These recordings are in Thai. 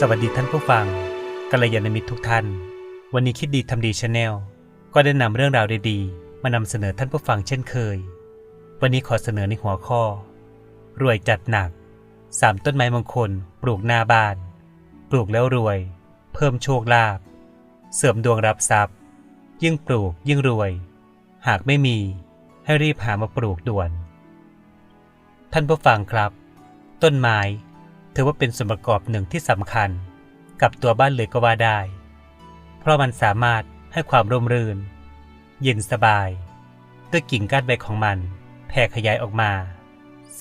สวัสดีท่านผู้ฟังกัลยาณมิตรทุกท่าน วันนี้คิดดีทำดีชาแนลก็ได้นำเรื่องราวดีๆ มานำเสนอท่านผู้ฟังเช่นเคย วันนี้ขอเสนอในหัวข้อ รวยจัดหนักสามต้นไม้มงคล ปลูกหน้าบ้าน ปลูกแล้วรวย เพิ่มโชคลาภเสริมดวงรับทรัพย์ ยิ่งปลูกยิ่งรวย หากไม่มีให้รีบหามาปลูกด่วน ท่านผู้ฟังครับ ต้นไม้ ถือว่าเป็นส่วนประกอบหนึ่งที่สำคัญ กับตัวบ้านเลยก็ว่าได้ เพราะมันสามารถให้ความร่มรื่น เย็นสบาย ด้วยกิ่งก้านใบของมันแผ่ขยายออกมา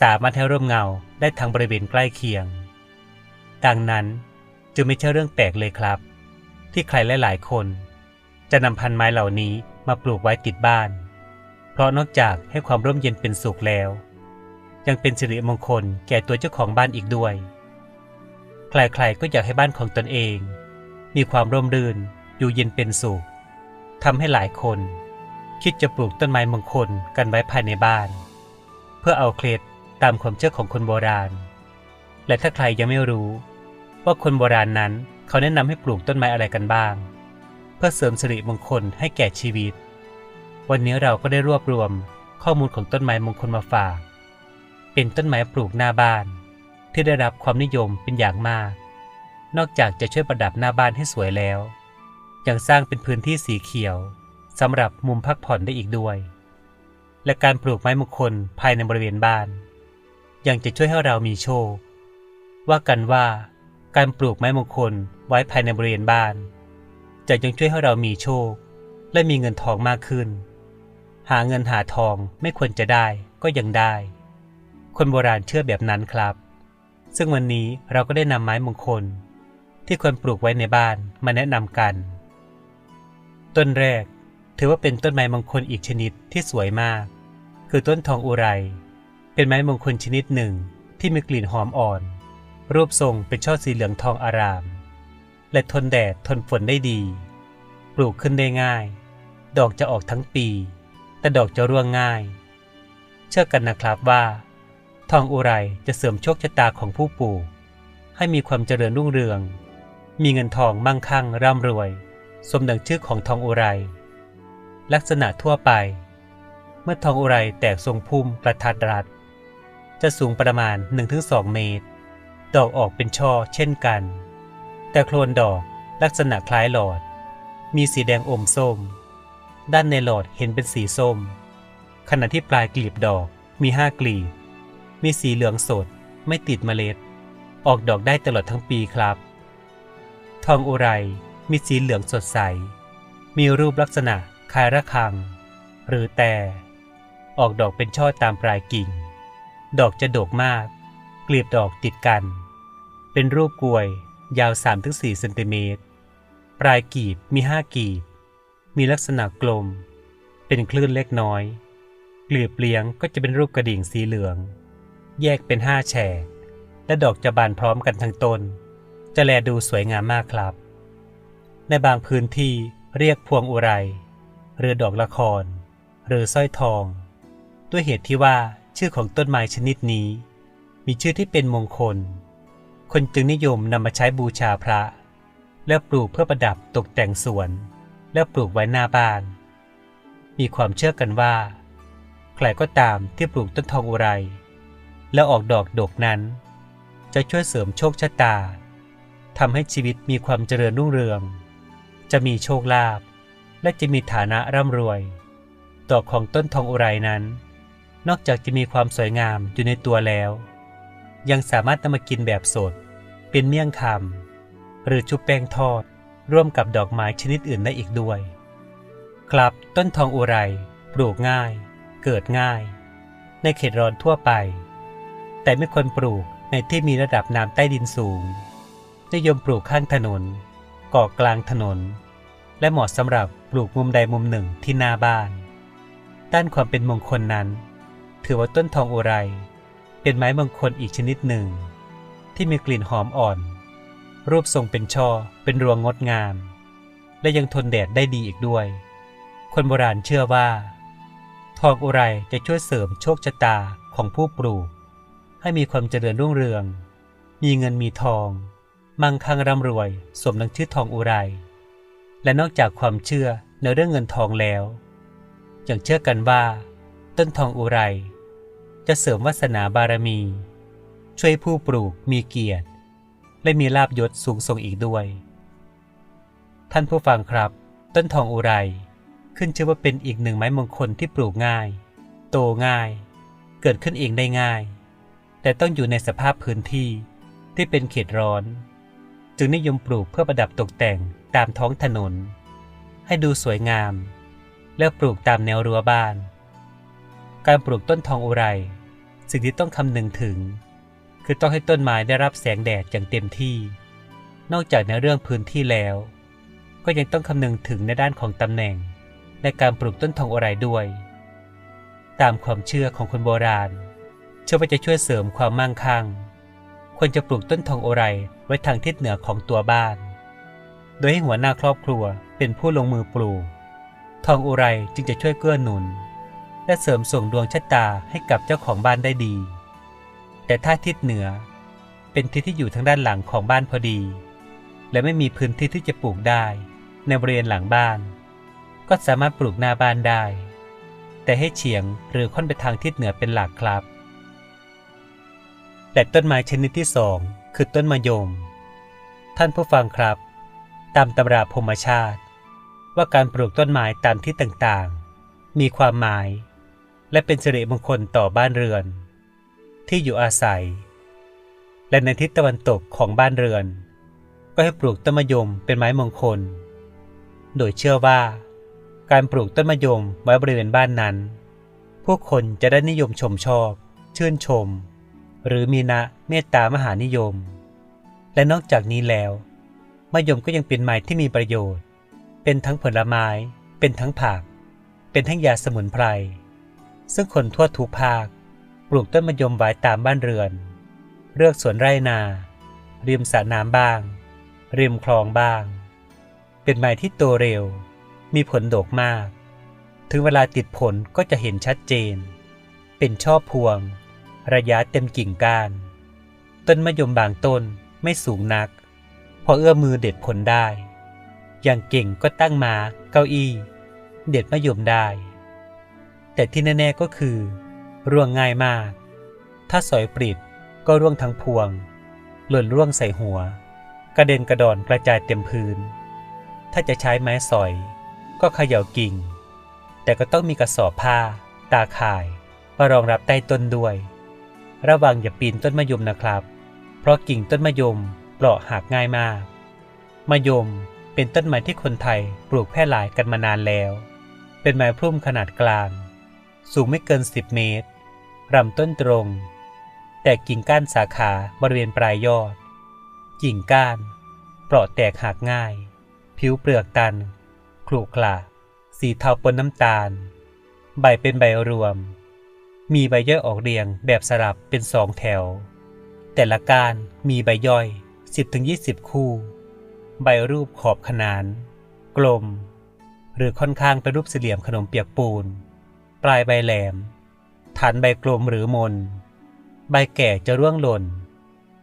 สามารถให้ร่มเงาได้ทั้งบริเวณใกล้เคียง ดังนั้นจึงไม่ใช่เรื่องแปลกเลยครับ ที่ใครหลายๆคน จะนำพันไม้เหล่านี้มาปลูกไว้ติดบ้าน เพราะนอกจากให้ความร่มเย็นเป็นสุขแล้ว ยังเป็นสิริมงคลแก่ตัวเจ้าของบ้านอีกด้วย ใครๆก็อยากให้บ้านของตนเอง มีความร่มรื่นอยู่เย็นเป็นสุขทำให้หลายคน คิดจะปลูกต้นไม้มงคลกันไว้ภายในบ้าน เพื่อเอาเคล็ดตามความเชื่อของคนโบราณ และถ้าใครยังไม่รู้ ว่าคนโบราณนั้นเขาแนะนำให้ปลูกต้นไม้อะไรกันบ้าง เพื่อเสริมสิริมงคลให้แก่ชีวิต วันนี้เราก็ได้รวบรวมข้อมูลของต้นไม้มงคลมาฝาก เป็นต้นไม้ปลูกหน้าบ้าน ที่ได้รับความนิยมเป็นอย่างมาก นอกจากจะช่วยประดับหน้าบ้านให้สวยแล้ว ยังสร้างเป็นพื้นที่สีเขียวสำหรับมุมพักผ่อนได้อีกด้วย และการปลูกไม้มงคลภายในบริเวณบ้าน ยังจะช่วยให้เรามีโชค ว่ากันว่าการปลูกไม้มงคลไว้ภายในบริเวณบ้าน จะยังช่วยให้เรามีโชค และมีเงินทองมากขึ้น หาเงินหาทองไม่ควรจะได้ก็ยังได้ คนโบราณเชื่อแบบนั้นครับ ซึ่งวันนี้เราก็ได้นำไม้มงคล ที่ควรปลูกไว้ในบ้านมาแนะนำกัน ต้นแรกถือว่าเป็นต้นไม้มงคลอีกชนิดที่สวยมาก คือต้นทองอุไร เป็นไม้มงคลชนิดหนึ่งที่มีกลิ่นหอมอ่อน รูปทรงเป็นช่อสีเหลืองทองอาราม และทนแดดทนฝนได้ดี ปลูกขึ้นได้ง่าย ดอกจะออกทั้งปี แต่ดอกจะร่วงง่าย เชื่อกันนะครับว่า องอุไรจะเสริมโชคชะตาของผู้ปลูกให้มีความเจริญรุ่งเรือง มีเงินทองมั่งคั่งร่ำรวย สมดังชื่อของทองอุไร ลักษณะทั่วไป เมื่อทองอุไรแตกทรงพุ่มประทัดรัด จะสูงประมาณ 1-2 เมตร ดอกออกเป็นช่อเช่นกัน แต่โคลนดอกลักษณะคล้ายหลอด มีสีแดงอมส้ม ด้านในหลอดเห็นเป็นสีส้ม ขณะที่ปลายกลีบดอกมีห้ากลีบ มีสีเหลืองสด ไม่ติดเมล็ด ออกดอกได้ตลอดทั้งปีครับ ทองอุไรมีสีเหลืองสดใส มีรูปลักษณะคล้ายระฆัง หรือแต่ ออกดอกเป็นช่อตามปลายกิ่ง ดอกจะโดกมาก กลีบดอกติดกัน เป็นรูปกลวย ยาว 3-4เซนติเมตร ปลายกีบมีห้ากีบ มีลักษณะกลม เป็นคลื่นเล็กน้อยกลีบเลี้ยงก็จะเป็นรูปกระดิ่งสีเหลือง แยกเป็นห้าแฉกและดอกจะบานพร้อมกันทั้งต้น จะแลดูสวยงามมากครับ ในบางพื้นที่เรียกพวงอุไร หรือดอกละคร หรือสร้อยทอง ด้วยเหตุที่ว่าชื่อของต้นไม้ชนิดนี้ มีชื่อที่เป็นมงคล คนจึงนิยมนำมาใช้บูชาพระ และปลูกเพื่อประดับตกแต่งสวน และปลูกไว้หน้าบ้าน มีความเชื่อกันว่า ใครก็ตามที่ปลูกต้นทองอุไร แล้วออกดอกดกนั้น จะช่วยเสริมโชคชะตาทำให้ชีวิตมีความเจริญรุ่งเรือง จะมีโชคลาภและจะมีฐานะร่ำรวย ดอกของต้นทองอุไรนั้น นอกจากจะมีความสวยงามอยู่ในตัวแล้ว ยังสามารถนำมากินแบบสด เป็นเมี่ยงคำหรือชุบแป้งทอดร่วมกับดอกไม้ชนิดอื่นได้อีกด้วย ครับต้นทองอุไรปลูกง่าย เกิดง่าย ในเขตร้อนทั่วไป แต่ไม่ควรปลูกในที่มีระดับน้ำใต้ดินสูง นิยมปลูกข้างถนนเกาะกลางถนน และเหมาะสำหรับปลูกมุมใดมุมหนึ่งที่หน้าบ้าน ด้านความเป็นมงคลนั้น ถือว่าต้นทองอุไร เป็นไม้มงคลอีกชนิดหนึ่ง ที่มีกลิ่นหอมอ่อน รูปทรงเป็นช่อเป็นรวงงดงาม และยังทนแดดได้ดีอีกด้วย คนโบราณเชื่อว่า ทองอุไรจะช่วยเสริมโชคชะตาของผู้ปลูก ให้มีความเจริญรุ่งเรือง มีเงินมีทอง มั่งคั่งร่ำรวย สมดังชื่อทองอุไร และนอกจากความเชื่อในเรื่องเงินทองแล้ว ยังเชื่อกันว่า ต้นทองอุไร จะเสริมวาสนาบารมี ช่วยผู้ปลูกมีเกียรติ และมีลาบยศสูงส่งอีกด้วย ท่านผู้ฟังครับ ต้นทองอุไรขึ้นชื่อว่าเป็นอีกหนึ่งไม้มงคลที่ปลูกง่าย โตง่าย เกิดขึ้นเองได้ง่าย แต่ต้องอยู่ในสภาพพื้นที่ที่เป็นเขตร้อน จึงนิยมปลูกเพื่อประดับตกแต่งตามท้องถนน ให้ดูสวยงาม และปลูกตามแนวรั้วบ้าน การปลูกต้นทองอุไร สิ่งที่ต้องคำนึงถึง คือต้องให้ต้นไม้ได้รับแสงแดดอย่างเต็มที่ นอกจากในเรื่องพื้นที่แล้ว ก็ยังต้องคำนึงถึงในด้านของตำแหน่งในการปลูกต้นทองอุไรด้วย ตามความเชื่อของคนโบราณ เชื่อว่าจะช่วยเสริมความมั่งคั่ง ควรจะปลูกต้นทองโอไรไว้ทางทิศเหนือของตัวบ้าน โดยให้หัวหน้าครอบครัวเป็นผู้ลงมือปลูก ทองโอไรจึงจะช่วยเกื้อหนุน และเสริมส่งดวงชะตาให้กับเจ้าของบ้านได้ดี แต่ถ้าทิศเหนือ เป็นทิศที่อยู่ทางด้านหลังของบ้านพอดี และไม่มีพื้นที่ที่จะปลูกได้ ในบริเวณหลังบ้าน ก็สามารถปลูกหน้าบ้านได้ แต่ให้เฉียงหรือค่อนไปทางทิศเหนือเป็นหลักครับ และต้นไม้ชนิดที่สองคือต้นมะยม ท่านผู้ฟังครับ ตามตำราพมชาติ ว่าการปลูกต้นไม้ตามที่ต่างๆ มีความหมาย และเป็นสิริมงคลต่อบ้านเรือน ที่อยู่อาศัย และในทิศตะวันตกของบ้านเรือน ก็ให้ปลูกต้นมะยมเป็นไม้มงคล โดยเชื่อว่า การปลูกต้นมะยมไว้บริเวณบ้านนั้น ผู้คนจะได้นิยมชมชอบ ชื่นชม หรือมีนะเมตตามหานิยม และนอกจากนี้แล้วมะยมก็ยังเป็นไม้ที่มีประโยชน์ เป็นทั้งผลไม้ เป็นทั้งผัก เป็นทั้งยาสมุนไพร ซึ่งคนทั่วทุกภาค ปลูกต้นมะยมไว้ตามบ้านเรือน เลือกสวนไร่นา ริมสระน้ำบ้าง ริมคลองบ้าง เป็นไม้ที่โตเร็ว มีผลดกมาก ถึงเวลาติดผลก็จะเห็นชัดเจน เป็นช่อพวง ระยะเต็มกิ่งก้าน ต้นมะยมบางต้นไม่สูงนัก พอเอื้อมือเด็ดผลได้ อย่างเก่งก็ตั้งมาเก้าอี้ เด็ดมะยมได้ แต่ที่แน่ๆก็คือ ร่วงง่ายมาก ถ้าสอยปริดก็ร่วงทั้งพวง หล่นร่วงใส่หัว กระเด็นกระดอนกระจายเต็มพื้น ถ้าจะใช้ไม้สอย ก็เขย่ากิ่ง แต่ก็ต้องมีกระสอบผ้า ตาข่ายมารองรับใต้ต้นด้วย ระวังอย่าปีนต้นมะยมนะครับ เพราะกิ่งต้นมะยมเปราะหักง่ายมาก มะยมเป็นต้นไม้ที่คนไทยปลูกแพร่หลายกันมานานแล้ว เป็นไม้พุ่มขนาดกลาง สูงไม่เกิน 10 เมตรลำต้นตรง แต่กิ่งก้านสาขาบริเวณปลายยอด กิ่งก้านเปราะแตกหักง่าย ผิวเปลือกตันขรุขระสีเทาปนน้ำตาล ใบเป็นใบรวม มีใบย่อยออกเรียงแบบสลับเป็นสองแถว แต่ละกานมีใบย่อย 10-20 คู่ ใบรูปขอบขนาน กลม หรือค่อนข้างเป็นรูปสี่เหลี่ยมขนมเปียกปูน ปลายใบแหลม ฐานใบกลมหรือมน ใบแก่จะร่วงหล่น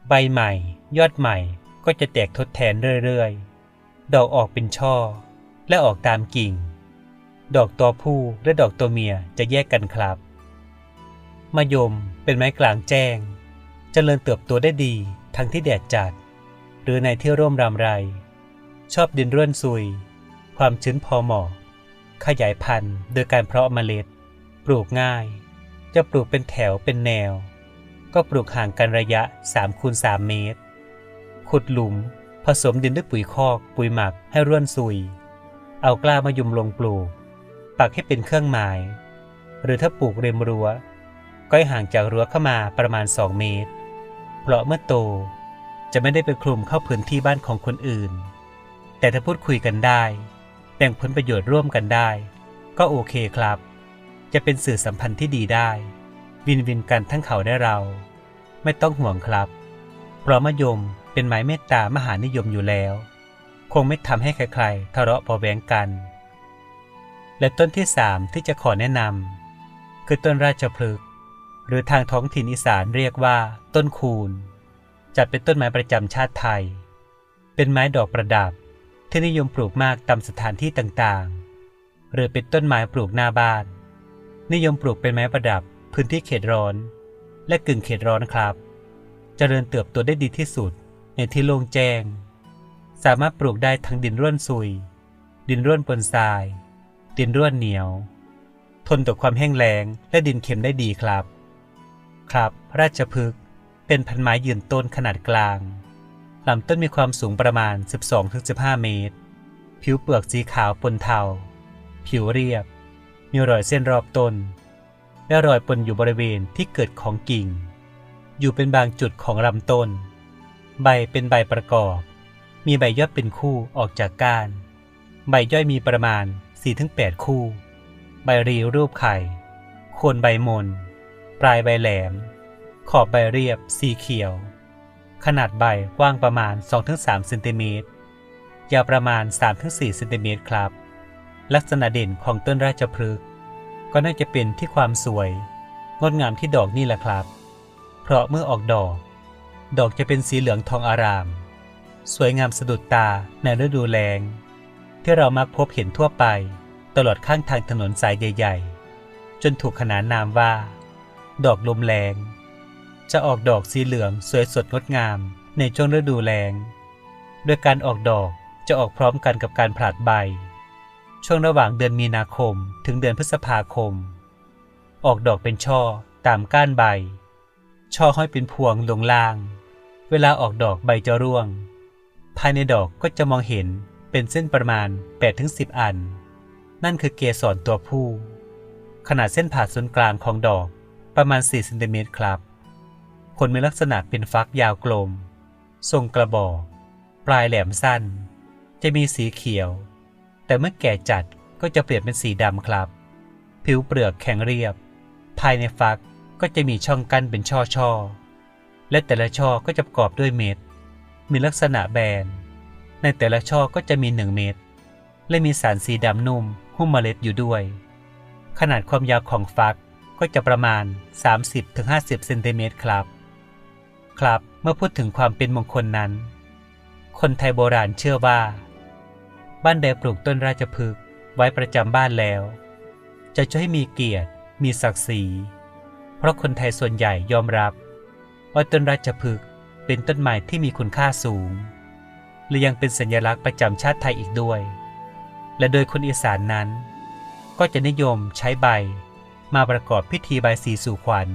ใบใหม่ ยอดใหม่ก็จะแตกทดแทนเรื่อยๆ ดอกออกเป็นช่อ และออกตามกิ่ง ดอกตัวผู้และดอกตัวเมียจะแยกกันครับ มะยมเป็นไม้กลางแจ้งเจริญเติบโตได้ดีทั้งที่แดดจัด หรือในที่ร่มรำไร ชอบดินร่วนซุย ความชื้นพอเหมาะ ขยายพันธุ์โดยการเพาะเมล็ด ปลูกง่าย จะปลูกเป็นแถวเป็นแนว ก็ปลูกห่างกันระยะ3คูณ3เมตร ขุดหลุมผสมดินด้วยปุ๋ยคอกปุ๋ยหมักให้ร่วนซุย เอากล้ามะยุมลงปลูก ปักให้เป็นเครื่องหมาย หรือถ้าปลูกเริมรั้ว ก็ให้ห่างจากรั้วเข้ามาประมาณ 2 เมตร เพราะเมื่อโตจะไม่ได้ไปคลุมเข้าพื้นที่บ้านของคนอื่น แต่ถ้าพูดคุยกันได้ แบ่งผลประโยชน์ร่วมกันได้ ก็โอเคครับ จะเป็นสื่อสัมพันธ์ที่ดีได้ วินวินกันทั้งเขาได้เรา ไม่ต้องห่วงครับ เพราะมะยมเป็นไม้เมตตามหานิยมอยู่แล้ว คงไม่ทำให้ใครๆทะเลาะเบาะแวงกัน และต้นที่สามที่จะขอแนะนำคือต้นราชพฤกษ์ หรือทางท้องถิ่นอีสานเรียกว่า ต้นคูน จัดเป็นต้นไม้ประจำชาติไทย เป็นไม้ดอกประดับ ที่นิยมปลูกมากตามสถานที่ต่างๆ หรือเป็นต้นไม้ปลูกหน้าบ้าน นิยมปลูกเป็นไม้ประดับ พื้นที่เขตร้อน และกึ่งเขตร้อนครับเจริญเติบโตได้ดีที่สุดในที่โล่งแจ้ง สามารถปลูกได้ทั้งดินร่วนซุย ดินร่วนปนทราย ดินร่วนเหนียว ทนต่อความแห้งแล้งและดินเค็มได้ดีครับ ครับ ราชพฤกษ์เป็นพันไม้ยืนต้นขนาดกลางลำต้นมีความสูงประมาณ 12-15 เมตร ผิวเปลือกสีขาวปนเทา ผิวเรียบ มีรอยเส้นรอบต้น และรอยปนอยู่บริเวณที่เกิดของกิ่ง อยู่เป็นบางจุดของลำต้น ใบเป็นใบประกอบ มีใบย่อดเป็นคู่ออกจากก้าน ใบย่อยมีประมาณ 4-8 คู่ ใบรีรูปไข่ โคนใบมน ปลายใบแหลม ขอบใบเรียบ สีเขียว ขนาดใบกว้างประมาณ 2-3เซนติเมตรยาวประมาณ 3-4เซนติเมตรครับ ลักษณะเด่นของต้นราชพฤกษ์ก็น่าจะเป็นที่ความสวย งดงามที่ดอกนี่แหละครับ เพราะเมื่อออกดอก ดอกจะเป็นสีเหลืองทองอาราม สวยงามสะดุดตาในฤดูแล้งที่เรามักพบเห็นทั่วไป ตลอดข้างทางถนนสายใหญ่ ๆ จนถูกขนานนามว่า ดอกลมแรง จะออกดอกสีเหลืองสวยสดงดงามในช่วงฤดูแล้ง โดยการออกดอกจะออกพร้อมกันกับการผลัดใบ ช่วงระหว่างเดือนมีนาคมถึงเดือนพฤษภาคม ออกดอกเป็นช่อตามก้านใบ ช่อห้อยเป็นพวงลงล่าง เวลาออกดอกใบจะร่วง ภายในดอกก็จะมองเห็นเป็นเส้นประมาณ 8-10 อัน นั่นคือเกสรตัวผู้ ขนาดเส้นผ่าศูนย์กลางของดอก ประมาณ 4 เซนติเมตรครับผลมีลักษณะเป็นฟักยาวกลม ทรงกระบอก ปลายแหลมสั้น จะมีสีเขียว แต่เมื่อแก่จัดก็จะเปลี่ยนเป็นสีดำครับ ผิวเปลือกแข็งเรียบ ภายในฟักก็จะมีช่องกั้นเป็นช่อช่อๆและแต่ละช่อก็จะประกอบด้วยเม็ด มีลักษณะแบน ในแต่ละช่อก็จะมีหนึ่งเม็ด และมีสารสีดำนุ่มหุ้มเมล็ดอยู่ด้วย ขนาดความยาวของฟัก ก็จะประมาณ 30-50เซนติเมตรครับ ครับเมื่อพูดถึงความเป็นมงคลนั้น คนไทยโบราณเชื่อว่า บ้านใดปลูกต้นราชพฤกษ์ไว้ประจำบ้านแล้ว จะช่วยให้มีเกียรติ มีศักดิ์ศรี เพราะคนไทยส่วนใหญ่ยอมรับว่าต้นราชพฤกษ์เป็นต้นไม้ที่มีคุณค่าสูง และยังเป็นสัญลักษณ์ประจำชาติไทยอีกด้วย และโดยคนอีสานนั้น ก็จะนิยมใช้ใบ มาประกอบพิธีใบายสีสู่ขวัญ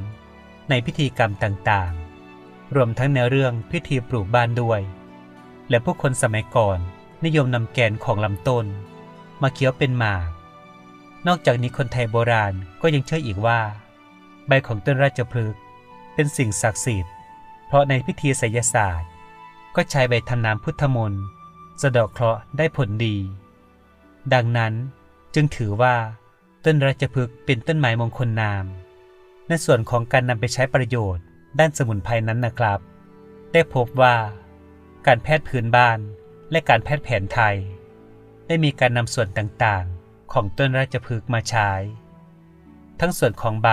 ในพิธีกรรมต่างๆ รวมทั้งในเรื่องพิธีปลูกบ้านด้วย และผู้คนสมัยก่อนนิยมนำแกนของลำต้น มาเคี้ยวเป็นหมาก นอกจากนี้คนไทยโบราณก็ยังเชื่ออีกว่า ใบของต้นราชพฤกษ์เป็นสิ่งศักดิ์สิทธิ์ เพราะในพิธีไสยศาสตร์ ก็ใช้ใบทำน้ำพุทธมนต์สะดอกเคราะห์ได้ผลดี ดังนั้นจึงถือว่า ต้นราชพฤกษ์เป็นต้นไม้มงคลนาม ในส่วนของการนำไปใช้ประโยชน์ ด้านสมุนไพรนั้นนะครับ ได้พบว่า การแพทย์พื้นบ้านและการแพทย์แผนไทย ได้มีการนำส่วนต่างๆ ของต้นราชพฤกษ์มาใช้ ทั้งส่วนของใบ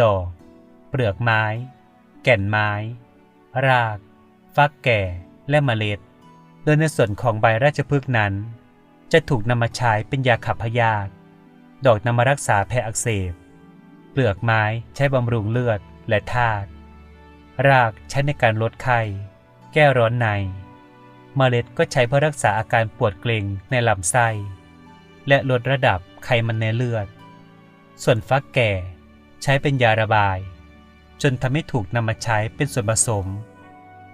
ดอก เปลือกไม้ แก่นไม้ ราก ฟักแก่และเมล็ด โดยในส่วนของใบราชพฤกษ์นั้น จะถูกนำมาใช้เป็นยาขับพยาธิ ดอกนำมารักษาแผลอักเสบ เปลือกไม้ใช้บำรุงเลือดและธาตุ รากใช้ในการลดไข้ แก้ร้อนใน เมล็ดก็ใช้เพื่อรักษาอาการปวดเกร็งในลำไส้ และลดระดับไขมันในเลือด ส่วนฟักแก่ใช้เป็นยาระบาย จนทำให้ถูกนำมาใช้เป็นส่วนผสม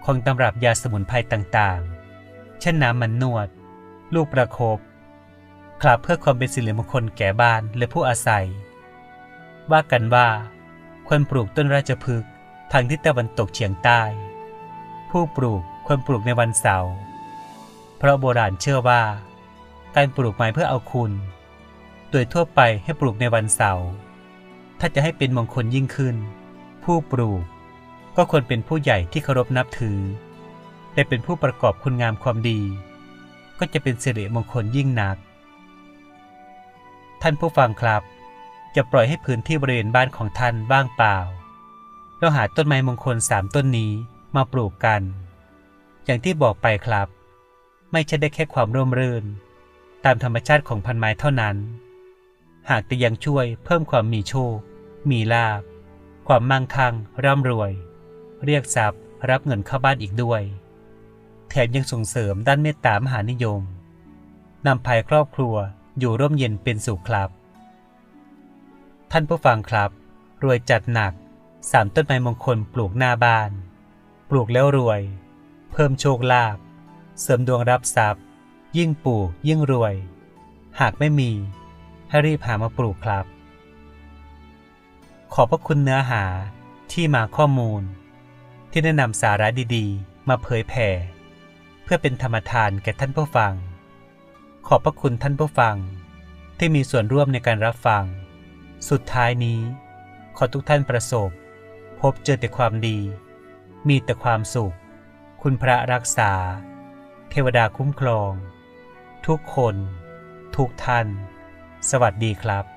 ของตำรับยาสมุนไพรต่างๆ เช่นน้ำมันนวด ลูกประคบ คลับเพื่อความเป็นสิริมงคลแก่บ้านและผู้อาศัย ว่ากันว่า ควรปลูกต้นราชพฤกษ์ทางทิศตะวันตกเฉียงใต้ ผู้ปลูกควรปลูกในวันเสาร์เพราะโบราณเชื่อว่า การปลูกไม้เพื่อเอาคุณ โดยทั่วไปให้ปลูกในวันเสาร์ถ้าจะให้เป็นมงคลยิ่งขึ้น ผู้ปลูกก็ควรเป็นผู้ใหญ่ที่เคารพนับถือและเป็นผู้ประกอบคุณงามความดี ก็จะเป็นสิริมงคลยิ่งนัก ท่านผู้ฟังครับจะปล่อยให้พื้นที่บริเวณบ้านของท่านว่างเปล่า เราหาต้นไม้มงคลสามต้นนี้มาปลูกกัน อย่างที่บอกไปครับ ไม่ใช่ได้แค่ความร่มรื่น ตามธรรมชาติของพันไม้เท่านั้น หากแต่ยังช่วยเพิ่มความมีโชค มีลาบ ความมั่งคั่ง ร่ำรวย เรียกทรัพย์รับเงินเข้าบ้านอีกด้วย แถมยังส่งเสริมด้านเมตตามหานิยมนำภายครอบครัว อยู่ร่มเย็นเป็นสุขครับ ท่านผู้ฟังครับ รวยจัดหนักสามต้นไม้มงคลปลูกหน้าบ้าน ปลูกแล้วรวย เพิ่มโชคลาภเสริมดวงรับทรัพย์ ยิ่งปลูกยิ่งรวย หากไม่มี ให้รีบหามาปลูกครับ ขอบพระคุณเนื้อหาที่มาข้อมูล ที่แนะนำสาระดีๆ มาเผยแผ่ เพื่อเป็นธรรมทานแก่ท่านผู้ฟัง ขอบพระคุณท่านผู้ฟัง ที่มีส่วนร่วมในการรับฟัง สุดท้ายนี้ ขอทุกท่านประสบ พบเจอแต่ความดี มีแต่ความสุข คุณพระรักษา เทวดาคุ้มครอง ทุกคน ทุกท่าน สวัสดีครับ